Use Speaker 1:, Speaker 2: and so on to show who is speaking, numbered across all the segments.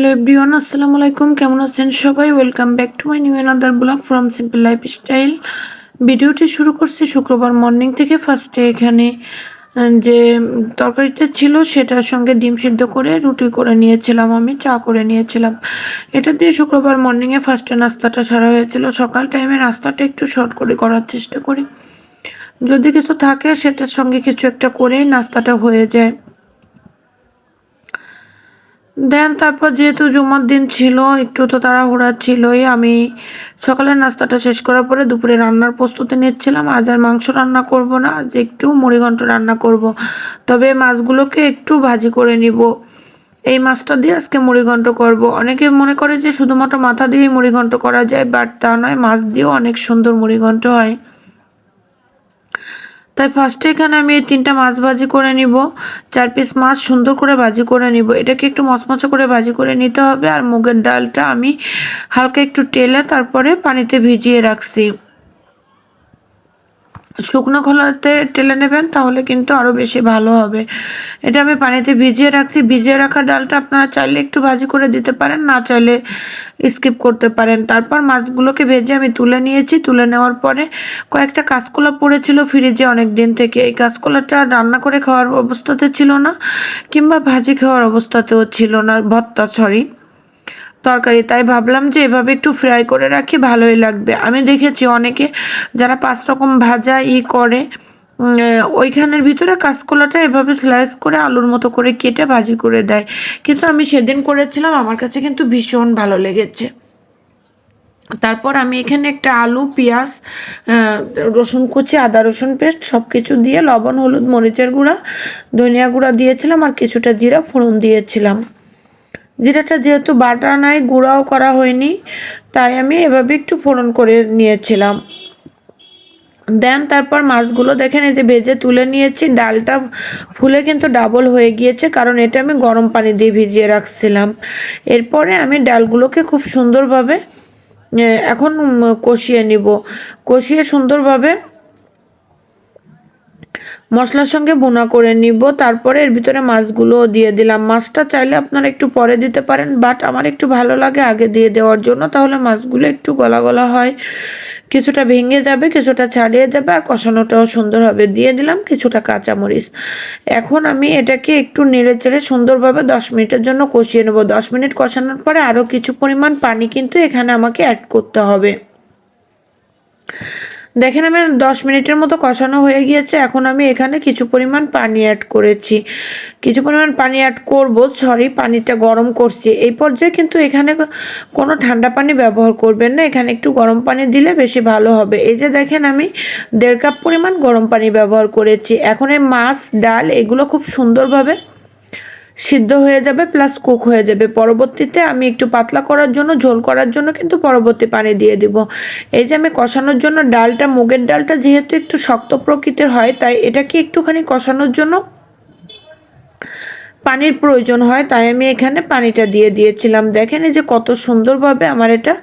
Speaker 1: Hello everyone, আসসালামু আলাইকুম। কেমন আছেন সবাই? Welcome back to my new another blog from simple lifestyle ভিডিওটি শুরু করছি শুক্রবার মর্নিং থেকে। ফার্স্টে এখানে যে তরকারিটা ছিল, সেটার সঙ্গে ডিম সিদ্ধ করে রুটি করে নিয়েছিলাম আমি, চা করে নিয়েছিলাম। এটা দিয়ে শুক্রবার মর্নিংয়ে ফার্স্টে নাস্তাটা সারা হয়েছিল। সকাল টাইমে নাস্তাটা একটু শর্ট করে করার চেষ্টা করি। যদি কিছু থাকে, সেটার সঙ্গে কিছু একটা করেই নাস্তাটা হয়ে যায়। দেন তারপর যেহেতু জুমার দিন ছিল, একটু তো তাড়াহুড়া ছিলই, আমি সকালের নাস্তাটা শেষ করার পরে দুপুরে রান্নার প্রস্তুতি নিচ্ছিলাম। আজ আর মাংস রান্না করব না, আজ একটু মুড়িঘণ্ট রান্না করব। তবে মাছগুলোকে একটু ভাজি করে নিব। এই মাছটা দিয়ে আজকে মুড়িঘণ্ট করব। অনেকে মনে করে যে শুধুমাত্র মাথা দিয়েই মুড়িঘণ্ট করা যায়, বাট তা নয়, মাছ দিয়েও অনেক সুন্দর মুড়িঘণ্ট হয়। তাই ফার্স্টে এখানে আমি এই তিনটা মাছ ভাজি করে নিব। চার পিস মাছ সুন্দর করে ভাজি করে নিব। এটাকে একটু মচমচা করে ভাজি করে নিতে হবে। আর মুগের ডালটা আমি হালকা একটু টেলে তারপরে পানিতে ভিজিয়ে রাখছি। শুকনো খোলাতে টেলে নেবেন, তাহলে কিন্তু আরও বেশি ভালো হবে। এটা আমি পানিতে ভিজিয়ে রাখছি। ভিজিয়ে রাখা ডালটা আপনারা চাইলে একটু ভাজি করে দিতে পারেন, না চাইলে স্কিপ করতে পারেন। তারপর মাছগুলোকে ভেজে আমি তুলে নিয়েছি। তুলে নেওয়ার পরে কয়েকটা কাঁচকলা পড়েছিল ফ্রিজে অনেক দিন থেকে। এই কাঁচকলাটা রান্না করে খাওয়ার অবস্থাতে ছিল না, কিংবা ভাজি খাওয়ার অবস্থাতেও ছিল না, ভর্তা সরি তরকারি। তাই ভাবলাম যে এভাবে একটু ফ্রাই করে রাখি, ভালোই লাগবে। আমি দেখেছি অনেকে যারা পাঁচ রকম ভাজা ই করে ওইখানের ভিতরে কাঁচকলাটা এভাবে স্লাইস করে আলুর মতো করে কেটে ভাজি করে দেয়। কিন্তু আমি সেদিন করেছিলাম, আমার কাছে কিন্তু ভীষণ ভালো লেগেছে। তারপর আমি এখানে একটা আলু, পেঁয়াজ রসুন কুচি, আদা রসুন পেস্ট সব কিছু দিয়ে, লবণ, হলুদ, মরিচের গুঁড়া, ধনিয়া গুঁড়া দিয়েছিলাম আর কিছুটা জিরা ফোড়ন দিয়েছিলাম। জিরাটা যেহেতু বাটা নাই, গুঁড়াও করা হয়নি, তাই আমি এভাবে একটু ফোড়ন করে নিয়েছিলাম। দেন তারপর মাছগুলো দেখেন, এই যে ভেজে তুলে নিয়েছি, ডালটা ফুলে কিন্তু ডাবল হয়ে গিয়েছে, কারণ এটা আমি গরম পানি দিয়ে ভিজিয়ে রাখছিলাম। এরপরে আমি ডালগুলোকে খুব সুন্দরভাবে এখন কষিয়ে নিব। কষিয়ে সুন্দরভাবে মশলার সঙ্গে বোনা করে নিব। তারপরে এর ভিতরে মাছগুলো দিয়ে দিলাম। মাছটা চাইলে আপনারা একটু পরে দিতে পারেন বাট আমার একটু ভালো লাগে আগে দিয়ে দেওয়ার জন্য। তাহলে মাছগুলো একটু গলা গলা হয়। কিছুটা ভেঙে যাবে, কিছুটা ছাড়িয়ে যাবে, আর কষানোটাও সুন্দর হবে দিয়ে দিলাম কিছুটা কাঁচামরিচ। এখন আমি এটাকে একটু নেড়ে চেড়ে সুন্দরভাবে দশ মিনিটের জন্য কষিয়ে নেব। দশ মিনিট কষানোর পরে আরও কিছু পরিমাণ পানি কিন্তু এখানে আমাকে অ্যাড করতে হবে। দেখেন আমি দশ মিনিটের মতো কষানো হয়ে গিয়েছে, এখন আমি এখানে কিছু পরিমাণ পানি অ্যাড করেছি। কিছু পরিমাণ পানি অ্যাড করব সরি পানিটা গরম করছি। এই পর্যায়ে কিন্তু এখানে কোনো ঠান্ডা পানি ব্যবহার করবেন না, এখানে একটু গরম পানি দিলে বেশি ভালো হবে। এই যে দেখেন আমি দেড় কাপ পরিমাণ গরম পানি ব্যবহার করেছি। এখন এই মাছ, ডাল, এগুলো খুব সুন্দরভাবে সিদ্ধ হয়ে যাবে প্লাস কুক হয়ে যাবে। পরবর্তীতে আমি একটু পাতলা করার জন্য, ঝোল করার জন্য কিন্তু পরবর্তী পানি দিয়ে দিব। এই যে আমি কষানোর জন্য ডালটা, মুগের ডালটা যেহেতু একটু শক্ত প্রকৃতির হয়, তাই এটাকে একটুখানি কষানোর জন্য পানির প্রয়োজন হয়, তাই আমি এখানে পানিটা দিয়ে দিয়েছিলাম। দেখেন এই যে কত সুন্দরভাবে আমার এটা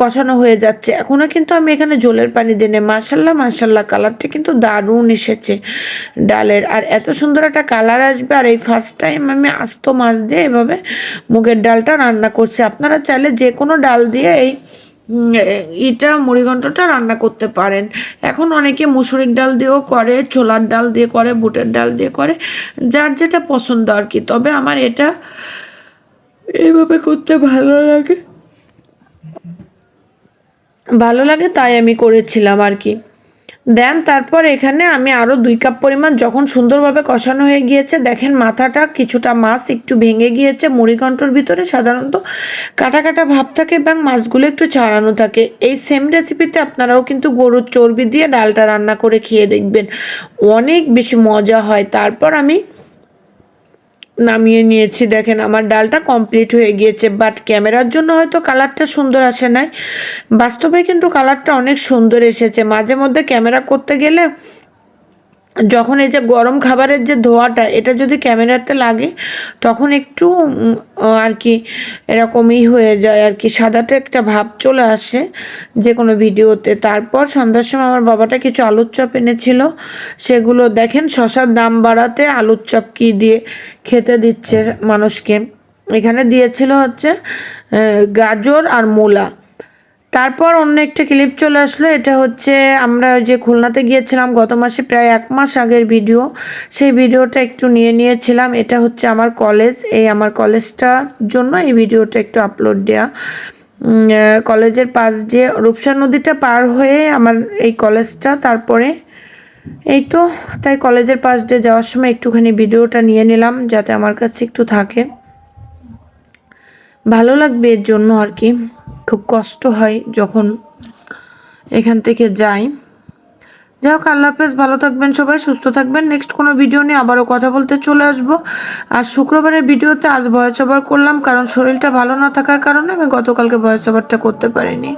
Speaker 1: কষানো হয়ে যাচ্ছে। এখনও কিন্তু আমি এখানে জলের পানি দিই মাসাল্লাহ মাসাল্লাহ কালারটা কিন্তু দারুণ এসেছে ডালের। আর এত সুন্দর একটা কালার আসবে, আর এই ফার্স্ট টাইম আমি আস্ত মাছ দিয়ে এভাবে মুগের ডালটা রান্না করছি। আপনারা চাইলে যে কোনো ডাল দিয়ে এই এটা মুড়িঘণ্টটা রান্না করতে পারেন। এখন অনেকে মুসুরির ডাল দিয়েও করে, ছোলার ডাল দিয়ে করে, বুটের ডাল দিয়ে করে, যার যেটা পছন্দ আর কি। তবে আমার এটা এইভাবে করতে ভালো লাগে। ভালো লাগে তাই আমি করেছিলাম আর কি। দেন তারপর এখানে আমি আরও দুই কাপ পরিমাণ যখন সুন্দরভাবে কষানো হয়ে গিয়েছে, দেখেন মাথাটা কিছুটা মাছ একটু ভেঙে গিয়েছে মুড়িঘণ্টর ভিতরে সাধারণত কাটা কাটা ভাব থাকে এবং মাছগুলো একটু ছাড়ানো থাকে। এই সেম রেসিপিতে আপনারাও কিন্তু গরুর চর্বি দিয়ে ডালটা রান্না করে খেয়ে দেখবেন। অনেক বেশি মজা হয়। তারপর আমি নামিয়ে নিয়েছি। দেখেন, আমার ডালটা কমপ্লিট হয়ে গিয়েছে বাট ক্যামেরার জন্য হয়তো কালারটা সুন্দর আসে নাই। বাস্তবে কিন্তু কালারটা অনেক সুন্দর এসেছে। মাঝে মধ্যে ক্যামেরা করতে গেলে যখন এই যে গরম খাবারের যে ধোয়াটা, এটা যদি ক্যামেরাতে লাগে, তখন একটু আর কি এরকমই হয়ে যায়, আর কি সাদাটা একটা ভাব চলে আসে যে কোনো ভিডিওতে। তারপর সন্ধ্যার সময় আমার বাবাটা কিছু আলুর চপ এনেছিল, সেগুলো দেখেন শশার দাম বাড়াতে আলুর চপ কি দিয়ে খেতে দিচ্ছে মানুষকে। এখানে দিয়েছিল হচ্ছে গাজর আর মূলা। তারপর অন্য একটা ক্লিপ চলে আসলো, এটা হচ্ছে আমরা ওই যে খুলনাতে গিয়েছিলাম গত মাসে প্রায় এক মাস আগের ভিডিও সেই ভিডিওটা একটু নিয়ে নিয়েছিলাম। এটা হচ্ছে আমার কলেজ এই আমার কলেজটার জন্য এই ভিডিওটা একটু আপলোড দেওয়া কলেজের পাশ দিয়ে রূপসা নদীটা পার হয়ে আমার এই কলেজটা তারপরে এই তো, তাই কলেজের পাশ দিয়ে যাওয়ার সময় একটুখানি ভিডিওটা নিয়ে নিলাম যাতে আমার কাছে একটু থাকে। ভালো লাগবে এর জন্য আর কি। খুব কষ্ট হয় যখন এখান থেকে যাই। যাই হোক, আল্লাহ হাফেজ, ভালো থাকবেন সবাই, সুস্থ থাকবেন। নেক্সট কোনো ভিডিও নিয়ে আবারও কথা বলতে চলে আসব। আর শুক্রবারের ভিডিওতে আজ ভয়েস ওভার করলাম, কারণ শরীরটা ভালো না থাকার কারণে আমি গতকালকে ভয়েস ওভারটা করতে পারিনি।